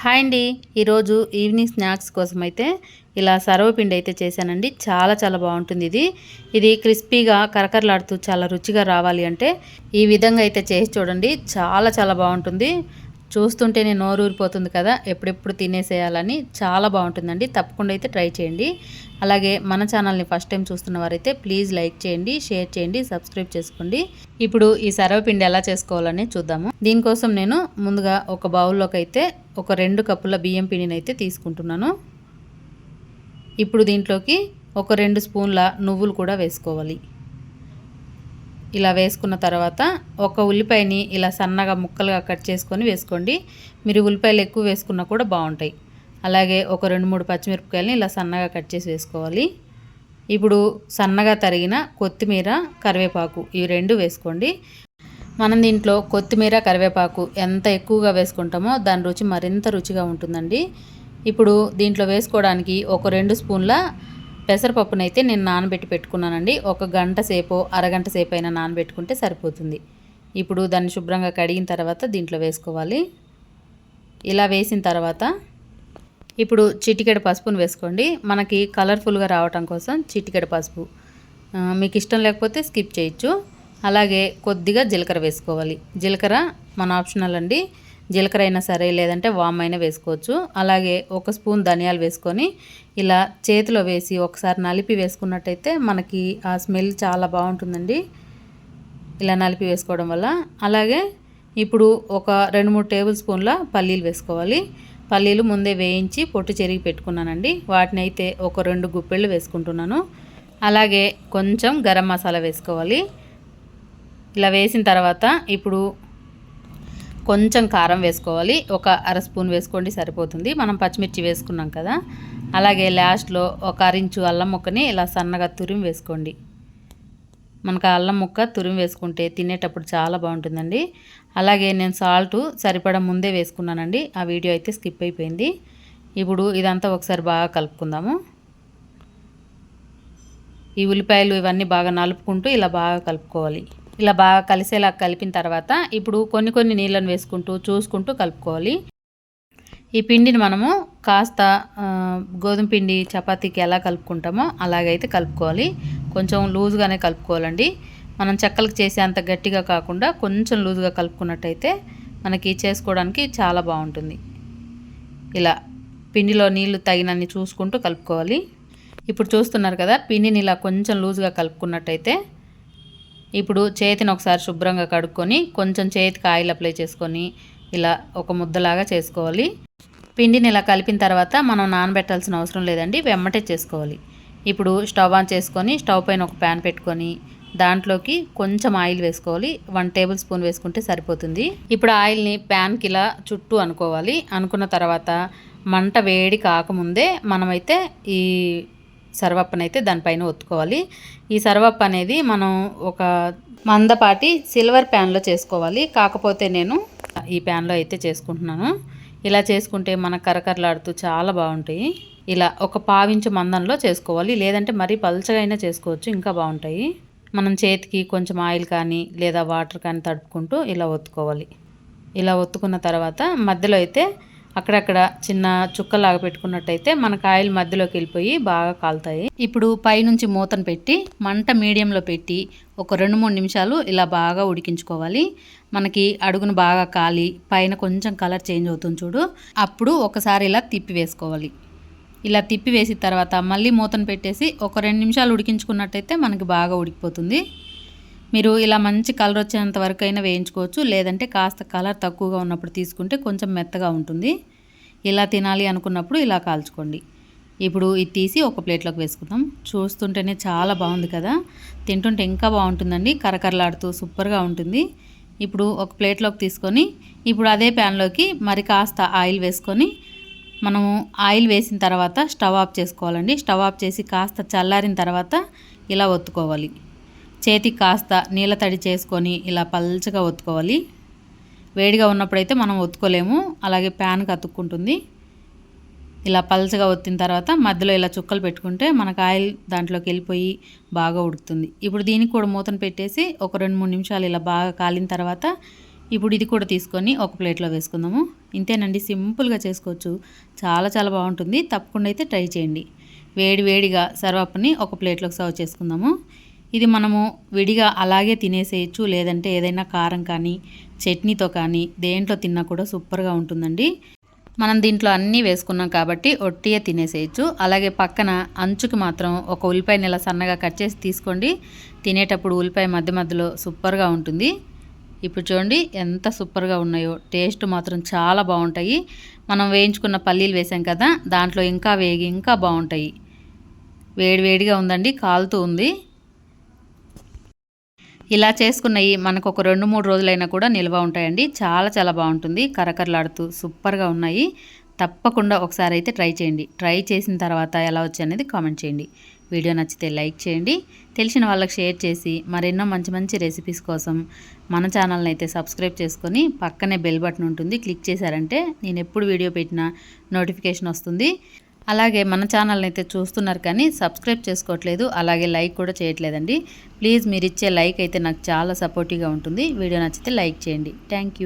Hi అండి. ఈరోజు evening snacks కోసం అయితే ఇలా సర్వపిండి అయితే చేశానండి. చాలా చాలా బాగుంటుంది ఇది. ఇది క్రిస్పీగా కరకరలాడుతూ చాలా రుచిగా రావాలి అంటే ఈ విధంగా అయితే చేసి చూడండి. చాలా చాలా బాగుంటుంది. చూస్తుంటేనే నోరు ఊరిపోతుంది కదా ఎప్పుడెప్పుడు తినేసేయాలని చాలా బాగుంటుందండి. తప్పకుండా అయితే ట్రై చేయండి. అలాగే మన ఛానల్ని ఫస్ట్ టైం చూస్తున్న వారైతే ప్లీజ్ లైక్ చేయండి షేర్ చేయండి సబ్స్క్రైబ్ చేసుకోండి. ఇప్పుడు ఈ సర్వపిండి ఎలా చేసుకోవాలని చూద్దాము. దీనికోసం నేను ముందుగా ఒక బౌల్లోకి అయితే ఒక రెండు కప్పుల బియ్యం పిండిని అయితే తీసుకుంటున్నాను. ఇప్పుడు దీంట్లోకి ఒక రెండు స్పూన్ల నువ్వులు కూడా వేసుకోవాలి. ఇలా వేసుకున్న తర్వాత ఒక ఉల్లిపాయని ఇలా సన్నగా ముక్కలుగా కట్ చేసుకొని వేసుకోండి. మీరు ఉల్లిపాయలు ఎక్కువ వేసుకున్నా కూడా బాగుంటాయి. అలాగే ఒక రెండు మూడు పచ్చిమిరపకాయలని ఇలా సన్నగా కట్ చేసి వేసుకోవాలి. ఇప్పుడు సన్నగా తరిగిన కొత్తిమీర కరివేపాకు ఇవి రెండు వేసుకోండి. మనం దీంట్లో కొత్తిమీర కరివేపాకు ఎంత ఎక్కువగా వేసుకుంటామో దాని రుచి మరింత రుచిగా ఉంటుందండి. ఇప్పుడు దీంట్లో వేసుకోవడానికి ఒక రెండు స్పూన్ల పెసరపప్పునైతే నేను నానబెట్టి పెట్టుకున్నానండి. ఒక గంట సేపు అరగంట సేపు అయినా నానబెట్టుకుంటే సరిపోతుంది. ఇప్పుడు దాన్ని శుభ్రంగా కడిగిన తర్వాత దీంట్లో వేసుకోవాలి. ఇలా వేసిన తర్వాత ఇప్పుడు చిటికెడ పసుపును వేసుకోండి. మనకి కలర్ఫుల్గా రావటం కోసం చిటికెడ పసుపు. మీకు ఇష్టం లేకపోతే స్కిప్ చేయొచ్చు. అలాగే కొద్దిగా జీలకర్ర వేసుకోవాలి. జీలకర్ర మన ఆప్షనల్ అండి. జీలకర్ర అయినా సరే లేదంటే వామ్ అయినా వేసుకోవచ్చు. అలాగే ఒక స్పూన్ ధనియాలు వేసుకొని ఇలా చేతిలో వేసి ఒకసారి నలిపి వేసుకున్నట్టయితే మనకి ఆ స్మెల్ చాలా బాగుంటుందండి. ఇలా నలిపి వేసుకోవడం వల్ల. అలాగే ఇప్పుడు ఒక రెండు మూడు టేబుల్ స్పూన్ల పల్లీలు వేసుకోవాలి. పల్లీలు ముందే వేయించి పొట్టు చెరిగి పెట్టుకున్నానండి. వాటిని అయితే ఒక రెండు గుప్పెళ్ళు వేసుకుంటున్నాను. అలాగే కొంచెం గరం మసాలా వేసుకోవాలి. ఇలా వేసిన తర్వాత ఇప్పుడు కొంచెం కారం వేసుకోవాలి. ఒక అర స్పూన్ వేసుకోండి సరిపోతుంది. మనం పచ్చిమిర్చి వేసుకున్నాం కదా. అలాగే లాస్ట్లో ఒక అరించు అల్లం ముక్కని ఇలా సన్నగా తురిమి వేసుకోండి. మనకు అల్లం ముక్క తురిమి వేసుకుంటే తినేటప్పుడు చాలా బాగుంటుందండి. అలాగే నేను సాల్ట్ సరిపడా ముందే వేసుకున్నానండి. ఆ వీడియో అయితే స్కిప్ అయిపోయింది. ఇప్పుడు ఇదంతా ఒకసారి బాగా కలుపుకుందాము. ఈ ఉల్లిపాయలు ఇవన్నీ బాగా నలుపుకుంటూ ఇలా బాగా కలుపుకోవాలి. ఇలా బాగా కలిసేలా కలిపిన తర్వాత ఇప్పుడు కొన్ని కొన్ని నీళ్ళను వేసుకుంటూ చూసుకుంటూ కలుపుకోవాలి. ఈ పిండిని మనము కాస్త గోధుమ పిండి చపాతీకి ఎలా కలుపుకుంటామో అలాగైతే కలుపుకోవాలి. కొంచెం లూజ్గానే కలుపుకోవాలండి. మనం చెక్కలకు చేసే అంత గట్టిగా కాకుండా కొంచెం లూజ్గా కలుపుకున్నట్టయితే మనకి చేసుకోవడానికి చాలా బాగుంటుంది. ఇలా పిండిలో నీళ్ళు తగినన్ని చూసుకుంటూ కలుపుకోవాలి. ఇప్పుడు చూస్తున్నారు కదా పిండిని ఇలా కొంచెం లూజ్గా కలుపుకున్నట్టయితే ఇప్పుడు చేతిని ఒకసారి శుభ్రంగా కడుక్కొని కొంచెం చేతికి ఆయిల్ అప్లై చేసుకొని ఇలా ఒక ముద్దలాగా చేసుకోవాలి. పిండిని ఇలా కలిపిన తర్వాత మనం నానబెట్టాల్సిన అవసరం లేదండి వెమ్మటే చేసుకోవాలి. ఇప్పుడు స్టవ్ ఆన్ చేసుకొని స్టవ్ పైన ఒక ప్యాన్ పెట్టుకొని దాంట్లోకి కొంచెం ఆయిల్ వేసుకోవాలి. వన్ టేబుల్ స్పూన్ వేసుకుంటే సరిపోతుంది. ఇప్పుడు ఆయిల్ని ప్యాన్కి ఇలా చుట్టూ అనుకోవాలి. అనుకున్న తర్వాత మంట వేడి కాకముందే మనమైతే ఈ సర్వప్పనైతే దానిపైన ఒత్తుకోవాలి. ఈ సర్వప్ప అనేది మనం ఒక మందపాటి సిల్వర్ ప్యాన్లో చేసుకోవాలి. కాకపోతే నేను ఈ ప్యాన్లో అయితే చేసుకుంటున్నాను. ఇలా చేసుకుంటే మన కరకరలాడుతూ చాలా బాగుంటాయి. ఇలా ఒక పావించు మందంలో చేసుకోవాలి. లేదంటే మరీ పలుచగా అయినా చేసుకోవచ్చు. ఇంకా బాగుంటాయి. మనం చేతికి కొంచెం ఆయిల్ కానీ లేదా వాటర్ కానీ తడుపుకుంటూ ఇలా ఒత్తుకోవాలి. ఇలా ఒత్తుకున్న తర్వాత మధ్యలో అయితే అక్కడక్కడ చిన్న చుక్కలాగా పెట్టుకున్నట్టయితే మనకు ఆయిల్ మధ్యలోకి వెళ్ళిపోయి బాగా కాలుతాయి. ఇప్పుడు పైనుంచి మూతను పెట్టి మంట మీడియంలో పెట్టి ఒక రెండు మూడు నిమిషాలు ఇలా బాగా ఉడికించుకోవాలి. మనకి అడుగును బాగా కాలి పైన కొంచెం కలర్ చేంజ్ అవుతుంది చూడు. అప్పుడు ఒకసారి ఇలా తిప్పి వేసుకోవాలి. ఇలా తిప్పి వేసిన తర్వాత మళ్ళీ మూతను పెట్టేసి ఒక రెండు నిమిషాలు ఉడికించుకున్నట్టయితే మనకి బాగా ఉడికిపోతుంది. మీరు ఇలా మంచి కలర్ వచ్చేంత వరకు అయినా వేయించుకోవచ్చు. లేదంటే కాస్త కలర్ తక్కువగా ఉన్నప్పుడు తీసుకుంటే కొంచెం మెత్తగా ఉంటుంది. ఇలా తినాలి అనుకున్నప్పుడు ఇలా కాల్చుకోండి. ఇప్పుడు ఇది తీసి ఒక ప్లేట్లోకి వేసుకుందాం. చూస్తుంటేనే చాలా బాగుంది కదా. తింటుంటే ఇంకా బాగుంటుందండి. కరకరలాడుతూ సూపర్గా ఉంటుంది. ఇప్పుడు ఒక ప్లేట్లోకి తీసుకొని ఇప్పుడు అదే ప్యాన్లోకి మరి కాస్త ఆయిల్ వేసుకొని మనము ఆయిల్ వేసిన తర్వాత స్టవ్ ఆఫ్ చేసుకోవాలండి. స్టవ్ ఆఫ్ చేసి కాస్త చల్లారిన తర్వాత ఇలా ఒత్తుకోవాలి. చేతికి కాస్త నీళ్ళ తడి చేసుకొని ఇలా పల్చగా ఒత్తుకోవాలి. వేడిగా ఉన్నప్పుడైతే మనం ఒత్తుకోలేము. అలాగే ప్యాన్కి అతుక్కుంటుంది ఇలా పల్చగా ఒత్తిన తర్వాత మధ్యలో ఇలా చుక్కలు పెట్టుకుంటే మనకు ఆయిల్ దాంట్లోకి వెళ్ళిపోయి బాగా ఉడుకుతుంది. ఇప్పుడు దీనికి కూడా మూతను పెట్టేసి ఒక రెండు మూడు నిమిషాలు ఇలా బాగా కాలిన తర్వాత ఇప్పుడు ఇది కూడా తీసుకొని ఒక ప్లేట్లో వేసుకుందాము. ఇంతేనండి సింపుల్గా చేసుకోవచ్చు. చాలా చాలా బాగుంటుంది. తప్పకుండా అయితే ట్రై చేయండి. వేడి వేడిగా సర్వప్ని ఒక ప్లేట్లోకి సర్వ్ చేసుకుందాము. ఇది మనము విడిగా అలాగే తినేసేయచ్చు లేదంటే ఏదైనా కారం కానీ చట్నీతో కానీ దేంట్లో తిన్నా కూడా సూపర్గా ఉంటుందండి. మనం దీంట్లో అన్నీ వేసుకున్నాం కాబట్టి ఒట్టియే తినేసేయచ్చు. అలాగే పక్కన అంచుకి మాత్రం ఒక ఉల్లిపాయ నెల సన్నగా కట్ చేసి తీసుకోండి. తినేటప్పుడు ఉల్లిపాయ మధ్య మధ్యలో సూపర్గా ఉంటుంది. ఇప్పుడు చూడండి ఎంత సూపర్గా ఉన్నాయో. టేస్ట్ మాత్రం చాలా బాగుంటాయి. మనం వేయించుకున్న పల్లీలు వేసాం కదా దాంట్లో ఇంకా వేగి ఇంకా బాగుంటాయి. వేడి వేడిగా ఉందండి కాలుతూ ఉంది. ఇలా చేసుకున్నవి మనకు ఒక రెండు మూడు రోజులైనా కూడా నిల్వ ఉంటాయండి. చాలా చాలా బాగుంటుంది. కరకరలాడుతూ సూపర్గా ఉన్నాయి. తప్పకుండా ఒకసారి అయితే ట్రై చేయండి. ట్రై చేసిన తర్వాత ఎలా వచ్చి అనేది కామెంట్ చేయండి. వీడియో నచ్చితే లైక్ చేయండి. తెలిసిన వాళ్ళకి షేర్ చేసి మరెన్నో మంచి మంచి రెసిపీస్ కోసం మన ఛానల్ని అయితే సబ్స్క్రైబ్ చేసుకొని పక్కనే బెల్ బటన్ ఉంటుంది. క్లిక్ చేశారంటే నేను ఎప్పుడు వీడియో పెట్టినా నోటిఫికేషన్ వస్తుంది. అలాగే మన ఛానల్ని అయితే చూస్తున్నారు కానీ సబ్స్క్రైబ్ చేసుకోవట్లేదు అలాగే లైక్ కూడా చేయట్లేదండి. ప్లీజ్ మీరు ఇచ్చే లైక్ అయితే నాకు చాలా సపోర్టివ్గా ఉంటుంది. వీడియో నచ్చితే లైక్ చేయండి. థ్యాంక్